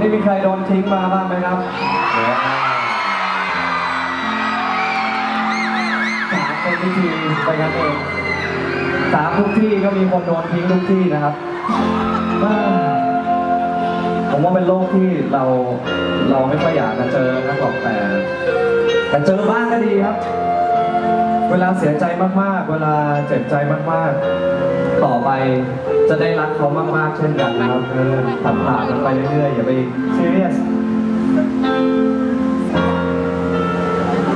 นี้มีใครโดนทิ้งมาบ้างไหมครับ สามคนที่ทีไปกันเองสามทุกที่ก็มีคนโดนทิ้งทุกที่นะครับ ผมว่าเป็นโลกที่เราเราไม่ค่อยอยากจะเจอนักหรอกแต่แต่เจอบ้างก็ดีครับ เวลาเสียใจมากๆ เวลาเจ็บใจมากๆ ต่อไป จะได้รักเขามากๆเช่นกันนะครับเออผ่านผ่านมันไปเรื่อยๆอย่าไปซีเรียส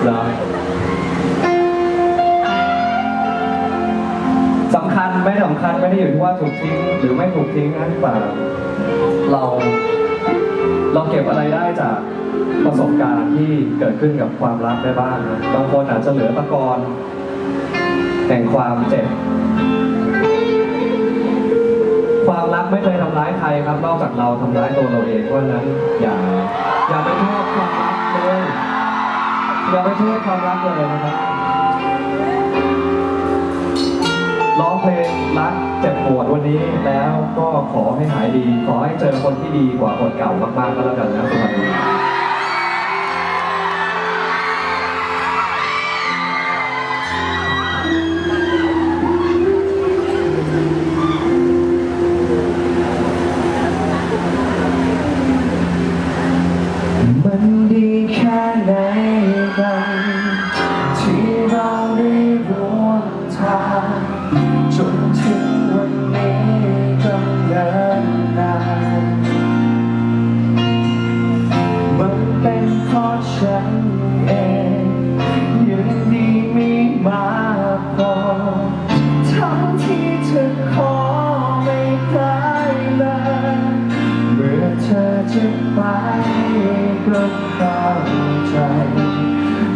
รอสำคัญไม่สำคัญไม่ได้อยู่ที่ว่าถูกทิ้งหรือไม่ถูกทิ้งนะป่าเราเราเก็บอะไรได้จากประสบการณ์ที่เกิดขึ้นกับความรักได้บ้างนะบางคนอาจจะเหลือตะกอนแห่งความเจ็บ ไม่เคยทำร้ายใครครับ นอกจากเราทำร้ายตัวเราเองเพราะฉะนั้นอย่าอย่าไปโทษความรักเลยอย่าไปโทษความรักเลยนะครับร้องเพลงรักเจ็บปวดวันนี้แล้วก็ขอให้หายดี ขอให้เจอคนที่ดีกว่าคนเก่ามากๆก็แล้วกันนะสวัสดี้าใจ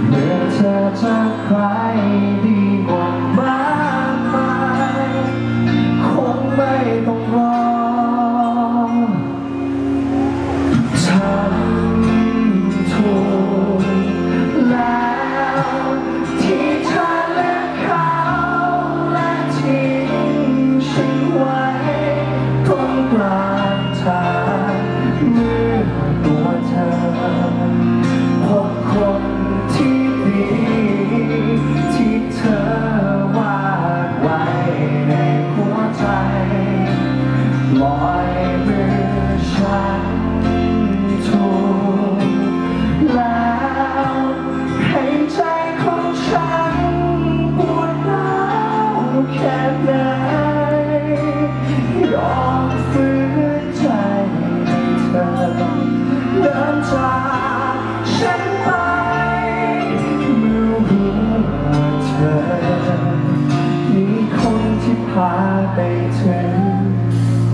เมื่อเธอจะใครดี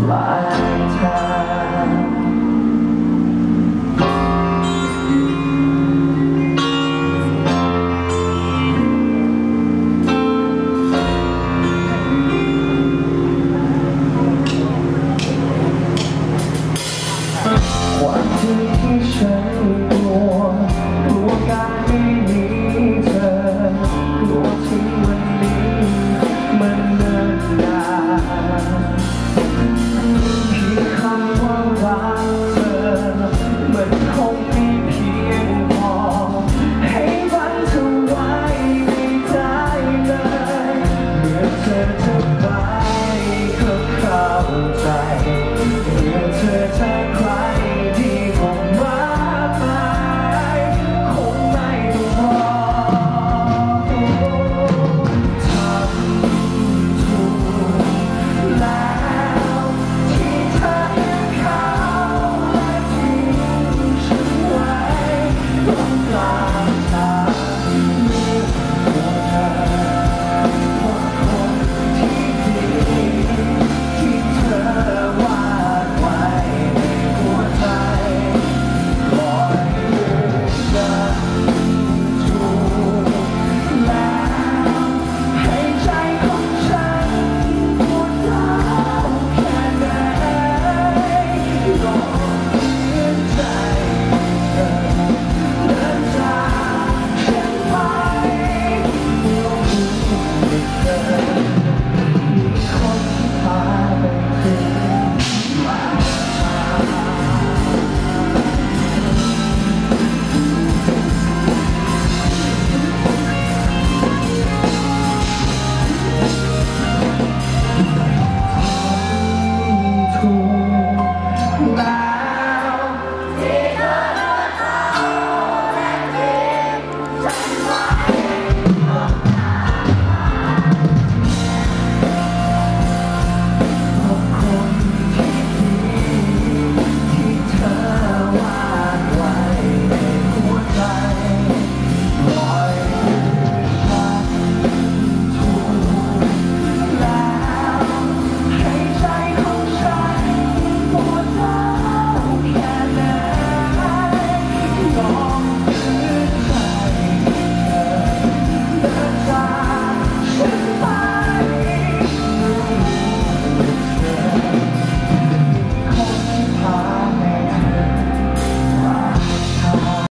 my time.